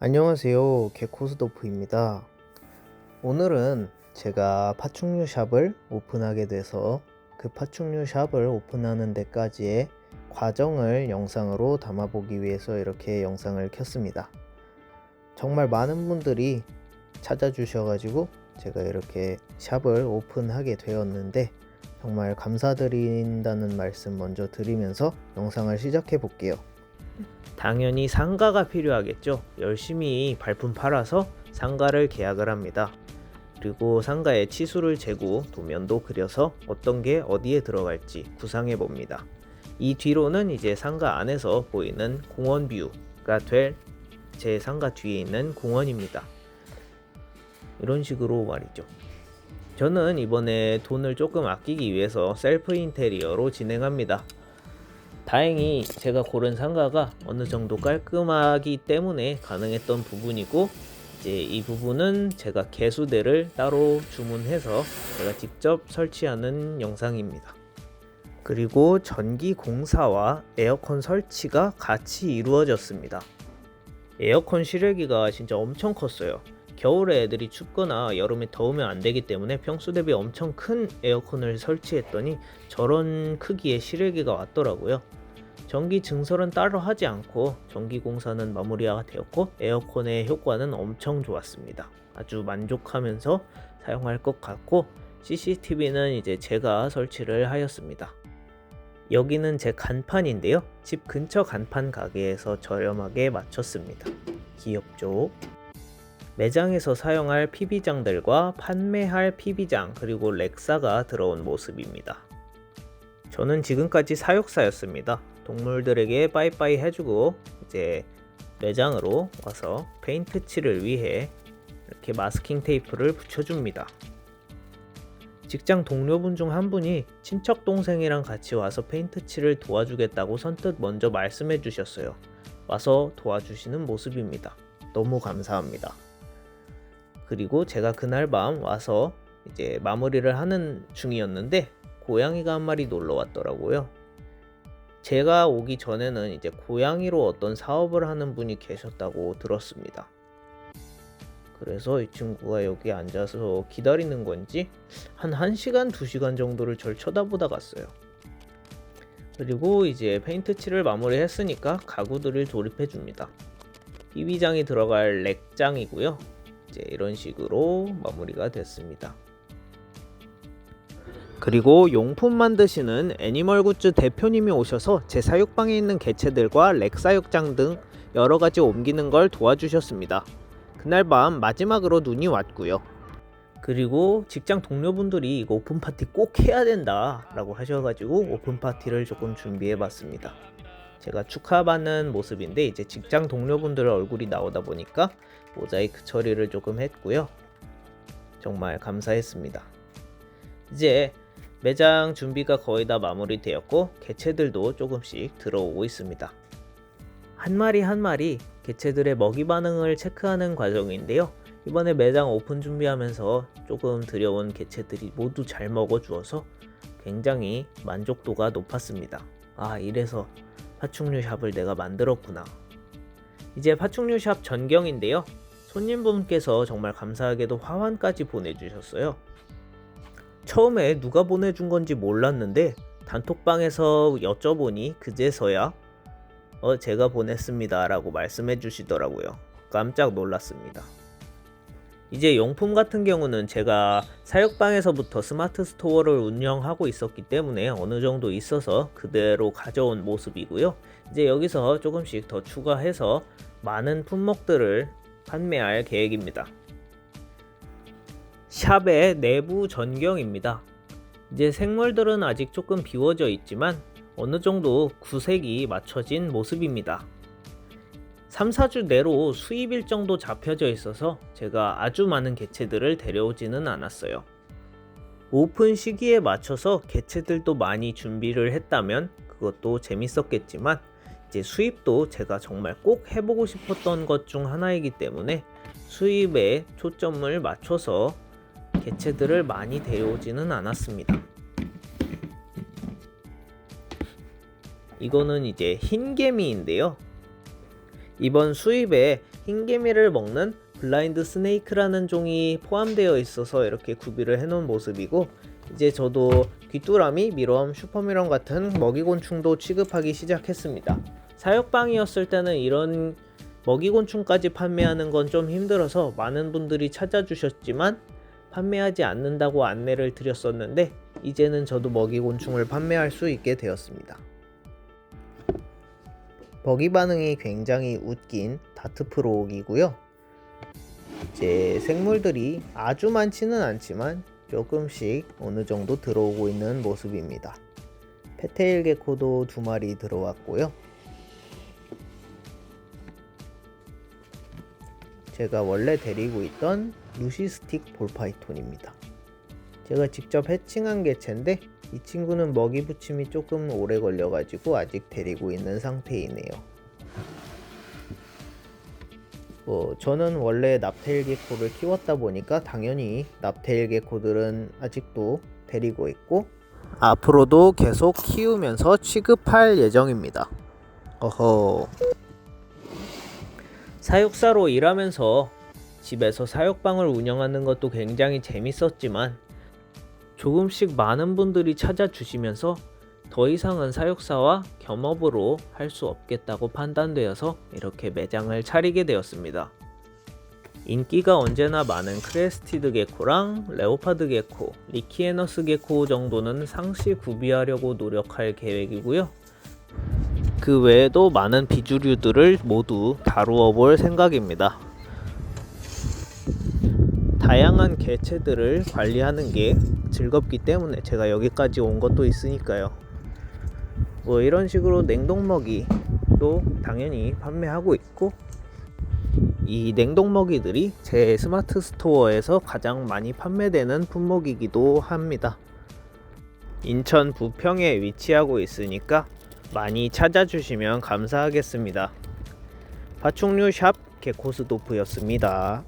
안녕하세요. 개코스도프입니다. 오늘은 제가 파충류 샵을 오픈하게 돼서 그 파충류 샵을 오픈하는 데까지의 과정을 영상으로 담아보기 위해서 이렇게 영상을 켰습니다. 정말 많은 분들이 찾아주셔가지고 제가 이렇게 샵을 오픈하게 되었는데 정말 감사드린다는 말씀 먼저 드리면서 영상을 시작해 볼게요. 당연히 상가가 필요하겠죠. 열심히 발품 팔아서 상가를 계약을 합니다. 그리고 상가에 치수를 재고 도면도 그려서 어떤 게 어디에 들어갈지 구상해 봅니다. 이 뒤로는 이제 상가 안에서 보이는 공원 뷰가 될 제 상가 뒤에 있는 공원입니다. 이런 식으로 말이죠. 저는 이번에 돈을 조금 아끼기 위해서 셀프 인테리어로 진행합니다. 다행히 제가 고른 상가가 어느 정도 깔끔하기 때문에 가능했던 부분이고 이제 이 부분은 제가 개수대를 따로 주문해서 제가 직접 설치하는 영상입니다. 그리고 전기 공사와 에어컨 설치가 같이 이루어졌습니다. 에어컨 실외기가 진짜 엄청 컸어요. 겨울에 애들이 춥거나 여름에 더우면 안 되기 때문에 평소 대비 엄청 큰 에어컨을 설치했더니 저런 크기의 실외기가 왔더라고요. 전기 증설은 따로 하지 않고 전기 공사는 마무리가 되었고 에어컨의 효과는 엄청 좋았습니다. 아주 만족하면서 사용할 것 같고 CCTV는 이제 제가 설치를 하였습니다. 여기는 제 간판인데요. 집 근처 간판 가게에서 저렴하게 맞췄습니다. 귀엽죠? 매장에서 사용할 PB장들과 판매할 PB장 그리고 렉사가 들어온 모습입니다. 저는 지금까지 사육사였습니다. 동물들에게 빠이빠이 해주고 이제 매장으로 와서 페인트 칠을 위해 이렇게 마스킹 테이프를 붙여줍니다. 직장 동료분 중 한 분이 친척 동생이랑 같이 와서 페인트 칠을 도와주겠다고 선뜻 먼저 말씀해 주셨어요. 와서 도와주시는 모습입니다. 너무 감사합니다. 그리고 제가 그날 밤 와서 이제 마무리를 하는 중이었는데 고양이가 한 마리 놀러 왔더라고요. 제가 오기 전에는 이제 고양이로 어떤 사업을 하는 분이 계셨다고 들었습니다. 그래서 이 친구가 여기 앉아서 기다리는 건지 한 1시간, 2시간 정도를 절 쳐다보다 갔어요. 그리고 이제 페인트 칠을 마무리했으니까 가구들을 조립해 줍니다. BB장이 들어갈 렉장이고요. 이제 이런 식으로 마무리가 됐습니다. 그리고 용품 만드시는 애니멀 굿즈 대표님이 오셔서 제 사육방에 있는 개체들과 렉 사육장 등 여러 가지 옮기는 걸 도와주셨습니다. 그날 밤 마지막으로 눈이 왔고요. 그리고 직장 동료분들이 이거 오픈 파티 꼭 해야 된다라고 하셔가지고 오픈 파티를 조금 준비해봤습니다. 제가 축하받는 모습인데 이제 직장 동료분들 얼굴이 나오다 보니까 모자이크 처리를 조금 했고요. 정말 감사했습니다. 이제 매장 준비가 거의 다 마무리되었고 개체들도 조금씩 들어오고 있습니다. 한 마리 한 마리 개체들의 먹이 반응을 체크하는 과정인데요. 이번에 매장 오픈 준비하면서 조금 들여온 개체들이 모두 잘 먹어주어서 굉장히 만족도가 높았습니다. 아, 이래서 파충류 샵을 내가 만들었구나. 이제 파충류 샵 전경인데요. 손님분께서 정말 감사하게도 화환까지 보내주셨어요. 처음에 누가 보내준 건지 몰랐는데 단톡방에서 여쭤보니 그제서야 어 제가 보냈습니다 라고 말씀해 주시더라고요. 깜짝 놀랐습니다. 이제 용품 같은 경우는 제가 사육방에서부터 스마트 스토어를 운영하고 있었기 때문에 어느 정도 있어서 그대로 가져온 모습이고요. 이제 여기서 조금씩 더 추가해서 많은 품목들을 판매할 계획입니다. 샵의 내부 전경입니다. 이제 생물들은 아직 조금 비워져 있지만 어느 정도 구색이 맞춰진 모습입니다. 3, 4주 내로 수입 일정도 잡혀져 있어서 제가 아주 많은 개체들을 데려오지는 않았어요. 오픈 시기에 맞춰서 개체들도 많이 준비를 했다면 그것도 재밌었겠지만 이제 수입도 제가 정말 꼭 해보고 싶었던 것 중 하나이기 때문에 수입에 초점을 맞춰서 개체들을 많이 데려오지는 않았습니다. 이거는 이제 흰개미인데요. 이번 수입에 흰개미를 먹는 블라인드 스네이크라는 종이 포함되어 있어서 이렇게 구비를 해놓은 모습이고 이제 저도 귀뚜라미, 미럼, 슈퍼미럼 같은 먹이곤충도 취급하기 시작했습니다. 사육방이었을 때는 이런 먹이곤충까지 판매하는 건 좀 힘들어서 많은 분들이 찾아주셨지만 판매하지 않는다고 안내를 드렸었는데 이제는 저도 먹이곤충을 판매할 수 있게 되었습니다. 먹이 반응이 굉장히 웃긴 다트프로옥이고요. 이제 생물들이 아주 많지는 않지만 조금씩 어느 정도 들어오고 있는 모습입니다. 페테일 게코도 두 마리 들어왔고요. 제가 원래 데리고 있던 루시스틱 볼파이톤입니다. 제가 직접 해칭한 개체인데 이 친구는 먹이 붙임이 조금 오래 걸려가지고 아직 데리고 있는 상태이네요. 뭐 저는 원래 납테일 게코를 키웠다 보니까 당연히 납테일 게코들은 아직도 데리고 있고 앞으로도 계속 키우면서 취급할 예정입니다. 어허. 사육사로 일하면서 집에서 사육방을 운영하는 것도 굉장히 재밌었지만 조금씩 많은 분들이 찾아주시면서 더 이상은 사육사와 겸업으로 할 수 없겠다고 판단되어서 이렇게 매장을 차리게 되었습니다. 인기가 언제나 많은 크레스티드 게코랑 레오파드 게코, 리키에너스 게코 정도는 상시 구비하려고 노력할 계획이고요. 그 외에도 많은 비주류들을 모두 다루어 볼 생각입니다. 다양한 개체들을 관리하는 게 즐겁기 때문에 제가 여기까지 온 것도 있으니까요. 뭐 이런 식으로 냉동 먹이도 당연히 판매하고 있고 이 냉동 먹이들이 제 스마트 스토어에서 가장 많이 판매되는 품목이기도 합니다. 인천 부평에 위치하고 있으니까 많이 찾아주시면 감사하겠습니다. 파충류 샵 개코스도프였습니다.